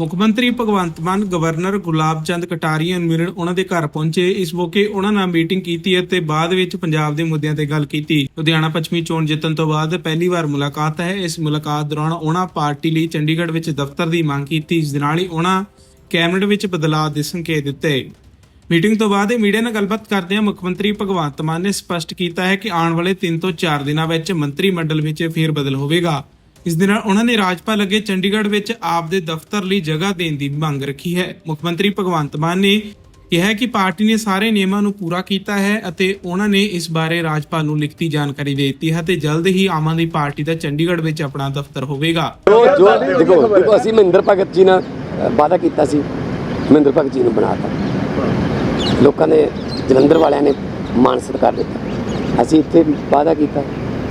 ਮੁੱਖ ਮੰਤਰੀ ਭਗਵੰਤ ਮਾਨ, ਗਵਰਨਰ ਗੁਲਾਬ ਚੰਦ ਕਟਾਰੀਆ ਨੂੰ ਮਿਲਣ ਉਹਨਾਂ ਦੇ ਘਰ ਪਹੁੰਚੇ। ਇਸ ਮੌਕੇ ਉਹਨਾਂ ਨਾਲ ਮੀਟਿੰਗ ਕੀਤੀ ਅਤੇ ਬਾਅਦ ਵਿੱਚ ਪੰਜਾਬ ਦੇ ਮੁੱਦਿਆਂ ਤੇ ਗੱਲ ਕੀਤੀ। ਲੁਧਿਆਣਾ ਪੱਛਮੀ ਚੋਣ ਜਿੱਤਣ ਤੋਂ ਬਾਅਦ ਪਹਿਲੀ ਵਾਰ ਮੁਲਾਕਾਤ ਹੈ। ਇਸ ਮੁਲਾਕਾਤ ਦੌਰਾਨ ਉਹਨਾਂ ਪਾਰਟੀ ਲਈ ਚੰਡੀਗੜ੍ਹ ਵਿੱਚ ਦਫ਼ਤਰ ਦੀ ਮੰਗ ਕੀਤੀ ਇਸ ਦੇ ਨਾਲ ਹੀ ਉਹਨਾਂ ਕੈਬਨਿਟ ਵਿੱਚ ਬਦਲਾਅ ਦੇ ਸੰਕੇਤ ਦਿੱਤੇ। ਮੀਟਿੰਗ ਤੋਂ ਬਾਅਦ ਇਹ ਮੀਡੀਆ ਨਾਲ ਗੱਲਬਾਤ ਕਰਦਿਆਂ ਮੁੱਖ ਮੰਤਰੀ ਭਗਵੰਤ ਮਾਨ ਨੇ ਸਪਸ਼ਟ ਕੀਤਾ ਹੈ ਕਿ ਆਉਣ ਵਾਲੇ 3 ਤੋਂ 4 ਦਿਨਾਂ ਵਿੱਚ ਮੰਤਰੀ ਮੰਡਲ ਵਿੱਚ ਫੇਰ ਬਦਲ ਹੋਵੇਗਾ। ਇਸ ਦੇ ਨਾਲ ਉਹਨਾਂ ਨੇ ਰਾਜਪਾਲ ਅੱਗੇ ਚੰਡੀਗੜ੍ਹ ਵਿੱਚ ਆਪ ਦੇ ਦਫ਼ਤਰ ਲਈ ਜਗ੍ਹਾ ਦੇਣ ਦੀ ਮੰਗ ਰੱਖੀ ਹੈ। ਮੁੱਖ ਮੰਤਰੀ ਭਗਵੰਤ ਮਾਨ ਨੇ ਕਿਹਾ ਕਿ ਪਾਰਟੀ ਨੇ ਸਾਰੇ ਨਿਯਮਾਂ ਨੂੰ ਪੂਰਾ ਕੀਤਾ ਹੈ ਅਤੇ ਉਹਨਾਂ ਨੇ ਇਸ ਬਾਰੇ ਰਾਜਪਾਲ ਨੂੰ ਲਿਖਤੀ ਜਾਣਕਾਰੀ ਦੇ ਦਿੱਤੀ ਹੈ ਤੇ ਜਲਦ ਹੀ ਆਮ ਆਦਮੀ ਪਾਰਟੀ ਦਾ ਚੰਡੀਗੜ੍ਹ ਵਿੱਚ ਆਪਣਾ ਦਫ਼ਤਰ ਹੋਵੇਗਾ। ਜੋ ਦੇਖੋ ਦੇਖੋ, ਅਸੀਂ ਮਹਿੰਦਰ ਭਗਤ ਜੀ ਨਾਲ ਵਾਅਦਾ ਕੀਤਾ ਸੀ। ਮਹਿੰਦਰ ਭਗਤ ਜੀ ਨੂੰ ਬਣਾਤਾ। ਲੋਕਾਂ ਨੇ, ਜਲੰਧਰ ਵਾਲਿਆਂ ਨੇ ਮਾਣ ਸਤਿਕਾਰ ਦਿੱਤਾ। ਅਸੀਂ ਇੱਥੇ ਵੀ ਵਾਅਦਾ ਕੀਤਾ,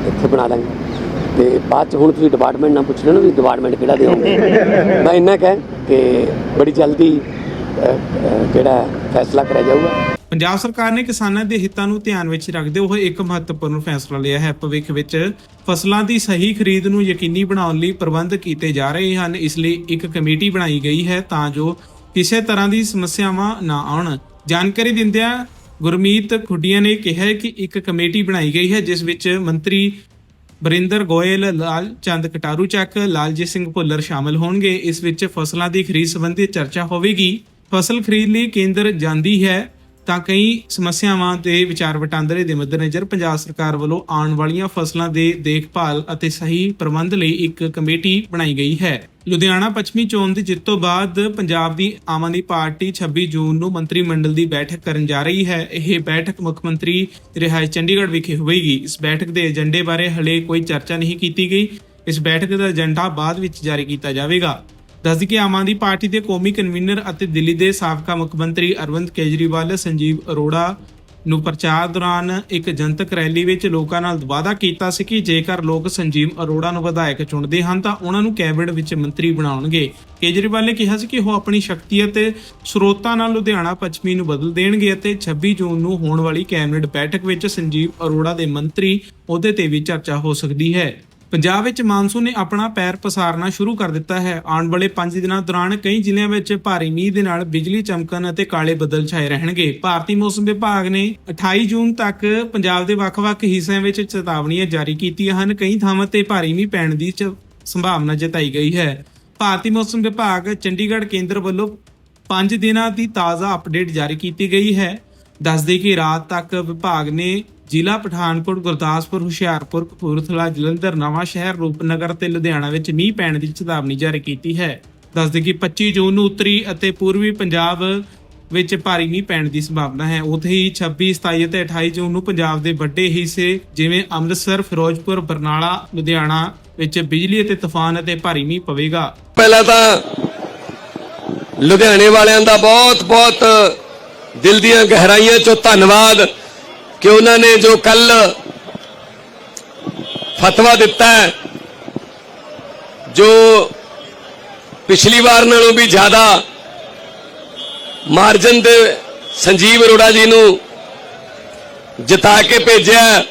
ਇੱਥੇ ਬਣਾ ਦਾਂਗੇ। ਤੇ ਬਾਅਦ ਚ ਹੁਣ ਤੁਸੀਂ ਡਿਪਾਰਟਮੈਂਟ ਨਾਲ ਪੁੱਛ ਨਾ ਵੀ ਡਿਪਾਰਟਮੈਂਟ ਕਿਹੜਾ ਦਿਓਗੇ ਮੈਂ ਇੰਨਾ ਕਹਿ ਕਿ ਬੜੀ ਜਲਦੀ ਅ, ਫੈਸਲਾ ਕਰਿਆ ਜਾਊਗਾ। ਪੰਜਾਬ ਸਰਕਾਰ ਨੇ ਕਿਸਾਨਾਂ ਦੇ ਹਿੱਤਾਂ ਨੂੰ ਧਿਆਨ ਵਿੱਚ ਰੱਖਦੇ ਹੋਏ ਇੱਕ ਮਹੱਤਵਪੂਰਨ ਫੈਸਲਾ ਲਿਆ ਹੈ। ਭਵਿੱਖ ਵਿੱਚ ਫਸਲਾਂ ਦੀ ਸਹੀ ਖਰੀਦ ਨੂੰ ਯਕੀਨੀ ਬਣਾਉਣ ਲਈ ਪ੍ਰਬੰਧ ਕੀਤੇ ਜਾ ਰਹੇ ਹਨ। ਇਸ ਲਈ ਇੱਕ ਕਮੇਟੀ ਬਣਾਈ ਗਈ ਹੈ ਤਾਂ ਜੋ ਕਿਸੇ ਤਰ੍ਹਾਂ ਦੀ ਸਮੱਸਿਆਵਾਂ ਨਾ ਆਉਣ। ਜਾਣਕਾਰੀ ਦਿੰਦਿਆਂ ਗੁਰਮੀਤ ਖੁੱਡੀਆਂ ਨੇ ਕਿਹਾ ਕਿ ਇੱਕ ਕਮੇਟੀ ਬਣਾਈ ਗਈ ਹੈ ਜਿਸ ਵਿੱਚ ਮੰਤਰੀ ਬਰਿੰਦਰ ਗੋਇਲ, ਲਾਲ ਚੰਦ ਕਟਾਰੂ ਚੱਕ, ਲਾਲਜੀਤ ਸਿੰਘ ਭੁੱਲਰ ਸ਼ਾਮਲ ਹੋਣਗੇ। ਇਸ ਵਿੱਚ ਫਸਲਾਂ ਦੀ ਖਰੀਦ ਸੰਬੰਧੀ ਚਰਚਾ ਹੋਵੇਗੀ। ਫਸਲ ਖਰੀਦ ਲਈ ਕੇਂਦਰ ਜਾਂਦੀ ਹੈ। ਤਾਂ ਕਈ ਸਮੱਸਿਆਵਾਂ ਤੇ ਵਿਚਾਰ ਵਟਾਂਦਰੇ ਦੇ ਮੱਦੇਨਜ਼ਰ ਪੰਜਾਬ ਸਰਕਾਰ ਵੱਲੋਂ ਆਉਣ ਵਾਲੀਆਂ ਫਸਲਾਂ ਦੇ ਦੇਖਭਾਲ ਅਤੇ ਸਹੀ ਪ੍ਰਬੰਧ ਲਈ ਇੱਕ ਕਮੇਟੀ ਬਣਾਈ ਗਈ ਹੈ। ਲੁਧਿਆਣਾ ਪੱਛਮੀ ਚੋਣ ਦੀ ਜਿੱਤ ਤੋਂ ਬਾਅਦ ਪੰਜਾਬ ਦੀ ਆਮ ਆਦਮੀ ਪਾਰਟੀ 26 ਜੂਨ ਨੂੰ ਮੰਤਰੀ ਮੰਡਲ ਦੀ ਬੈਠਕ ਕਰਨ ਜਾ ਰਹੀ ਹੈ। ਇਹ ਬੈਠਕ ਮੁੱਖ ਮੰਤਰੀ ਰਿਹਾਇਸ਼ ਚੰਡੀਗੜ੍ਹ ਵਿਖੇ ਹੋਵੇਗੀ। ਇਸ ਬੈਠਕ ਦੇ ਏਜੰਡੇ ਬਾਰੇ ਹਲੇ ਕੋਈ ਚਰਚਾ ਨਹੀਂ ਕੀਤੀ ਗਈ। ਇਸ ਬੈਠਕ ਦਾ ਏਜੰਡਾ ਬਾਅਦ ਵਿੱਚ ਜਾਰੀ ਕੀਤਾ ਜਾਵੇਗਾ। ਦੱਸਦੀ ਕਿ ਆਮ ਆਦਮੀ ਪਾਰਟੀ ਦੇ ਕੌਮੀ ਕਨਵੀਨਰ ਅਤੇ ਦਿੱਲੀ ਦੇ ਸਾਬਕਾ ਮੁੱਖ ਮੰਤਰੀ ਅਰਵਿੰਦ ਕੇਜਰੀਵਾਲ, ਸੰਜੀਵ ਅਰੋੜਾ ਨੂੰ ਪ੍ਰਚਾਰ ਦੌਰਾਨ ਇੱਕ ਜਨਤਕ ਰੈਲੀ ਵਿੱਚ ਲੋਕਾਂ ਨਾਲ ਵਾਅਦਾ ਕੀਤਾ ਸੀ ਕਿ ਜੇਕਰ ਲੋਕ ਸੰਜੀਵ ਅਰੋੜਾ ਨੂੰ ਵਿਧਾਇਕ ਚੁਣਦੇ ਹਨ, ਤਾਂ ਉਹਨਾਂ ਨੂੰ ਕੈਬਨਿਟ ਵਿੱਚ ਮੰਤਰੀ ਬਣਾਉਣਗੇ। ਕੇਜਰੀਵਾਲ ਨੇ ਕਿਹਾ ਸੀ ਕਿ ਉਹ ਆਪਣੀ ਸ਼ਕਤੀ ਅਤੇ ਸਰੋਤਾਂ ਨਾਲ ਲੁਧਿਆਣਾ ਪੱਛਮੀ ਨੂੰ ਬਦਲ ਦੇਣਗੇ ਅਤੇ 26 ਜੂਨ ਨੂੰ ਹੋਣ ਵਾਲੀ ਕੈਬਨਿਟ ਬੈਠਕ ਵਿੱਚ ਸੰਜੀਵ ਅਰੋੜਾ ਦੇ ਮੰਤਰੀ ਅਹੁਦੇ ਤੇ ਵੀ ਚਰਚਾ ਹੋ ਸਕਦੀ ਹੈ। ਪੰਜਾਬ ਵਿੱਚ ਮਾਨਸੂਨ ਨੇ ਆਪਣਾ ਪੈਰ ਪਸਾਰਨਾ ਸ਼ੁਰੂ ਕਰ ਦਿੱਤਾ ਹੈ। ਆਉਣ ਵਾਲੇ 5 ਦਿਨਾਂ ਦੌਰਾਨ ਕਈ ਜ਼ਿਲ੍ਹਿਆਂ ਵਿੱਚ ਭਾਰੀ ਮੀਂਹ ਦੇ ਨਾਲ ਬਿਜਲੀ ਚਮਕਣ ਅਤੇ ਕਾਲੇ ਬੱਦਲ ਛਾਏ ਰਹਿਣਗੇ। ਭਾਰਤੀ ਮੌਸਮ ਵਿਭਾਗ ਨੇ 28 ਜੂਨ ਤੱਕ ਪੰਜਾਬ ਦੇ ਵੱਖ-ਵੱਖ ਹਿੱਸਿਆਂ ਵਿੱਚ ਚੇਤਾਵਨੀਆਂ ਜਾਰੀ ਕੀਤੀਆਂ ਹਨ। ਕਈ ਥਾਵਾਂ ਤੇ ਭਾਰੀ ਮੀਂਹ ਪੈਣ ਦੀ ਚ- ਸੰਭਾਵਨਾ ਜਤਾਈ ਗਈ ਹੈ। ਭਾਰਤੀ ਮੌਸਮ ਵਿਭਾਗ ਚੰਡੀਗੜ੍ਹ ਕੇਂਦਰ ਵੱਲੋਂ 5 ਦਿਨਾਂ ਦੀ ਤਾਜ਼ਾ ਅਪਡੇਟ ਜਾਰੀ ਕੀਤੀ ਗਈ ਹੈ। ਦੱਸਦੇ ਕਿ ਰਾਤ ਤੱਕ ਵਿਭਾਗ ਨੇ ਜ਼ਿਲ੍ਹਾ ਪਠਾਨਕੋਟ, ਗੁਰਦਾਸਪੁਰ, ਹੁਸ਼ਿਆਰਪੁਰ, ਕਪੂਰਥਲਾ, ਜਲੰਧਰ, ਨਵਾਂ ਸ਼ਹਿਰ, ਰੂਪਨਗਰ ਤੇ ਲੁਧਿਆਣਾ ਵਿੱਚ ਮੀਂਹ ਪੈਣ ਦੀ ਚੇਤਾਵਨੀ ਜਾਰੀ ਕੀਤੀ ਹੈ। ਦੱਸਦੇ ਕਿ 25 ਜੂਨ ਨੂੰ ਉੱਤਰੀ ਅਤੇ ਪੂਰਬੀ ਪੰਜਾਬ ਵਿੱਚ ਭਾਰੀ ਮੀਂਹ ਪੈਣ ਦੀ ਸੰਭਾਵਨਾ ਹੈ। ਉੱਥੇ ਹੀ 26 27 ਅਤੇ 28 ਜੂਨ ਨੂੰ ਪੰਜਾਬ ਦੇ ਵੱਡੇ ਹਿੱਸੇ ਜਿਵੇਂ ਅੰਮ੍ਰਿਤਸਰ, ਫਿਰੋਜ਼ਪੁਰ, ਬਰਨਾਲਾ, ਲੁਧਿਆਣਾ ਵਿੱਚ ਬਿਜਲੀ ਅਤੇ ਤੂਫਾਨ ਅਤੇ ਭਾਰੀ ਮੀਂਹ ਪਵੇਗਾ। ਪਹਿਲਾਂ ਤਾਂ ਲੁਧਿਆਣੇ ਵਾਲਿਆਂ ਦਾ ਬਹੁਤ ਬਹੁਤ ਦਿਲ ਦੀਆਂ ਗਹਿਰਾਈਆਂ ਚੋਂ ਧੰਨਵਾਦ। ਕਿ ਉਹਨਾਂ ਨੇ ਜੋ ਕੱਲ ਫਤਵਾ ਦਿੱਤਾ ਹੈ, ਜੋ ਪਿਛਲੀ ਵਾਰ ਨਾਲੋਂ ਵੀ ਜ਼ਿਆਦਾ ਮਾਰਜਨ ਤੇ ਸੰਜੀਵ ਅਰੋੜਾ ਜੀ ਨੂੰ ਜਿਤਾ ਕੇ ਭੇਜਿਆ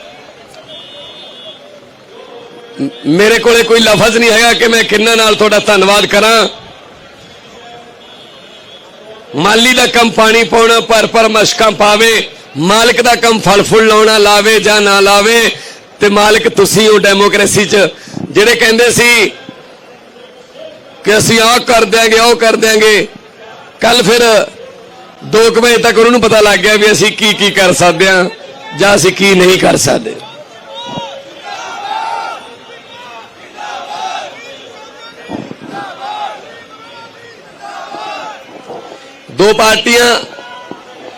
ਮੇਰੇ ਕੋਲੇ ਕੋਈ ਲਫ਼ਜ਼ ਨਹੀਂ ਹੈਗਾ ਕਿ ਮੈਂ ਕਿੰਨਾ ਨਾਲ ਤੁਹਾਡਾ ਧੰਨਵਾਦ ਕਰਾਂ। ਮਾਲੀ ਦਾ ਕੰਮ ਪਾਣੀ ਪਾਉਣਾ ਪਰ ਪਰ ਮਸ਼ਕਾਂ ਪਾਵੇ। ਮਾਲਕ ਦਾ ਕੰਮ ਫਲ ਫੁੱਲ ਲਾਉਣਾ ਲਾਵੇ ਜਾਂ ਨਾ ਲਾਵੇ, ਤੇ ਮਾਲਕ ਤੁਸੀਂ ਹੋ ਡੈਮੋਕ੍ਰੇਸੀ 'ਚ। ਜਿਹੜੇ ਕਹਿੰਦੇ ਸੀ ਕਿ ਅਸੀਂ ਆਹ ਕਰ ਦਿਆਂਗੇ ਉਹ ਕਰ ਦਿਆਂਗੇ ਕੱਲ ਫਿਰ 2 ਵਜੇ ਤੱਕ ਉਹਨਾਂ ਨੂੰ ਪਤਾ ਲੱਗ ਗਿਆ ਵੀ ਅਸੀਂ ਕੀ ਕੀ ਕਰ ਸਕਦੇ ਹਾਂ ਜਾਂ ਅਸੀਂ ਕੀ ਨਹੀਂ ਕਰ ਸਕਦੇ। ਦੋ ਪਾਰਟੀਆਂ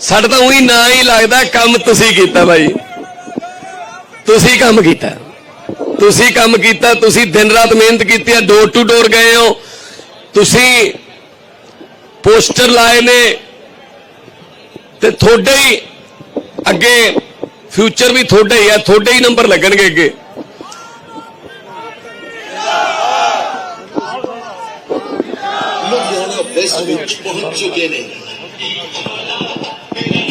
ਸਾਡਾ ਤਾਂ ਉਹੀ ਨਾਂ ਹੀ ਲੱਗਦਾ, ਕੰਮ ਤੁਸੀਂ ਕੀਤਾ ਭਾਈ ਤੁਸੀਂ ਕੰਮ ਕੀਤਾ। ਤੁਸੀਂ ਕੰਮ ਕੀਤਾ, ਤੁਸੀਂ ਦਿਨ ਰਾਤ ਮਿਹਨਤ ਕੀਤੀ ਹੈ ਡੋਰ ਟੂ ਡੋਰ ਗਏ ਹੋ। ਤੁਸੀਂ ਪੋਸਟਰ ਲਾਏ ਨੇ ਤੇ ਤੁਹਾਡੇ ਹੀ ਅੱਗੇ ਫਿਊਚਰ ਵੀ ਤੁਹਾਡਾ ਹੀ ਆ, ਤੁਹਾਡੇ ਹੀ ਨੰਬਰ ਲੱਗਣਗੇ ਅੱਗੇ। ਲੁਧਿਆਣਾ ਵੈਸਟ ਵਿੱਚ ਪਹੁੰਚ ਚੁੱਕੇ ਨੇ।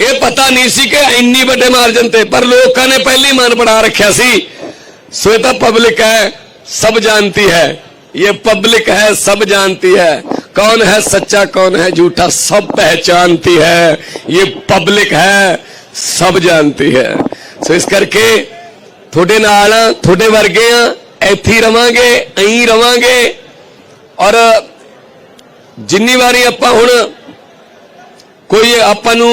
ਇਹ ਪਤਾ ਨਹੀਂ ਸੀ ਕਿ ਇੰਨੀ ਵੱਡੇ ਮਾਰਜਨ ਤੇ ਪਰ ਲੋਕਾਂ ਨੇ ਪਹਿਲੀ ਮਨ ਬਣਾ ਰੱਖਿਆ ਸੀ ਸੋ ਇਹ ਤਾਂ ਪਬਲਿਕ ਹੈ ਸਭ ਜਾਣਤੀ ਹੈ ये पब्लिक है सब जानती है कौन है सच्चा कौन है झूठा सब पहचानती है ये पब्लिक है सब जानती है ਸੋ ਇਸ ਕਰਕੇ ਤੁਹਾਡੇ ਨਾਲ ਆ, ਤੁਹਾਡੇ ਵਰਗੇ ਆ ਇੱਥੇ ਹੀ ਰਵਾਂਗੇ ਐਂ ਰਵਾਂਗੇ ਔਰ ਜਿੰਨੀ ਵਾਰੀ ਆਪਾਂ ਹੁਣ ਕੋਈ ਆਪਾਂ ਨੂੰ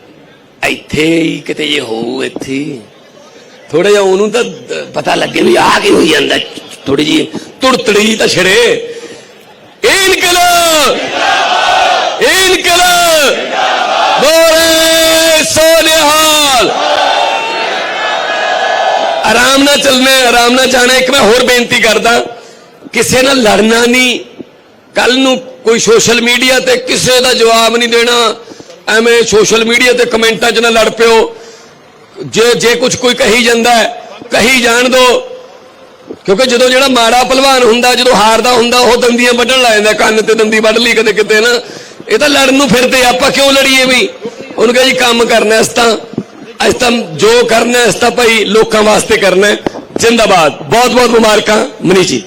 ਇੱਥੇ ਹੀ ਕਿਤੇ ਜੇ ਹੋਊ ਇੱਥੇ। ਥੋੜਾ ਜਿਹਾ ਉਹਨੂੰ ਤਾਂ ਪਤਾ ਲੱਗੇ ਵੀ ਆ ਕੀ ਹੋਈ ਜਾਂਦਾ। ਥੋੜੀ ਜੀ ਤੁੜਤੜੀ ਜੀ ਤਾਂ ਛੜੇ। ਇਨਕਲਾਬ! ਇਨਕਲਾਬ! ਬੋਰੇ ਸੋਨਿਹਾਲ! ਆਰਾਮ ਨਾਲ ਚੱਲਣਾ, ਆਰਾਮ ਨਾਲ ਜਾਣਾ। ਇੱਕ ਮੈਂ ਹੋਰ ਬੇਨਤੀ ਕਰਦਾ, ਕਿਸੇ ਨਾਲ ਲੜਨਾ ਨਹੀਂ। ਕੱਲ ਨੂੰ ਕੋਈ ਸੋਸ਼ਲ ਮੀਡੀਆ ਤੇ ਕਿਸੇ ਦਾ ਜਵਾਬ ਨਹੀਂ ਦੇਣਾ। ਐਵੇਂ ਸੋਸ਼ਲ ਮੀਡੀਆ ਤੇ ਕਮੈਂਟਾਂ 'ਚ ਨਾ ਲੜ ਪਿਓ। ਜੇ ਜੇ ਕੁਝ ਕੋਈ ਕਹੀ ਜਾਂਦਾ ਕਹੀ ਜਾਣ ਦੋ। ਕਿਉਂਕਿ ਜਦੋਂ ਜਿਹੜਾ ਮਾੜਾ ਪਹਿਲਵਾਨ ਹੁੰਦਾ, ਜਦੋਂ ਹਾਰਦਾ ਹੁੰਦਾ, ਉਹ ਦੰਦੀਆਂ ਵੱਢਣ ਲੱਗ ਜਾਂਦਾ, ਕੰਨ ਤੇ ਦੰਦੀ ਵੱਢ ਲਈ ਕਦੇ ਕਿਤੇ ਨਾ। ਇਹ ਤਾਂ ਲੜਨ ਨੂੰ ਫਿਰਦੇ ਆਪਾਂ ਕਿਉਂ ਲੜੀਏ ਵੀ? ਉਹਨੂੰ ਕਹੇ ਜੀ, ਕੰਮ ਕਰਨਾ ਇਸ ਤਾਂ ਅੱਜ ਤਾਂ ਜੋ ਕਰਨਾ ਇਸ ਤਾਂ ਭਾਈ ਲੋਕਾਂ ਵਾਸਤੇ ਕਰਨਾ ਜਿੰਦਾਬਾਦ। ਬਹੁਤ ਬਹੁਤ ਮੁਬਾਰਕਾਂ, ਮਨੀਸ਼ ਜੀ।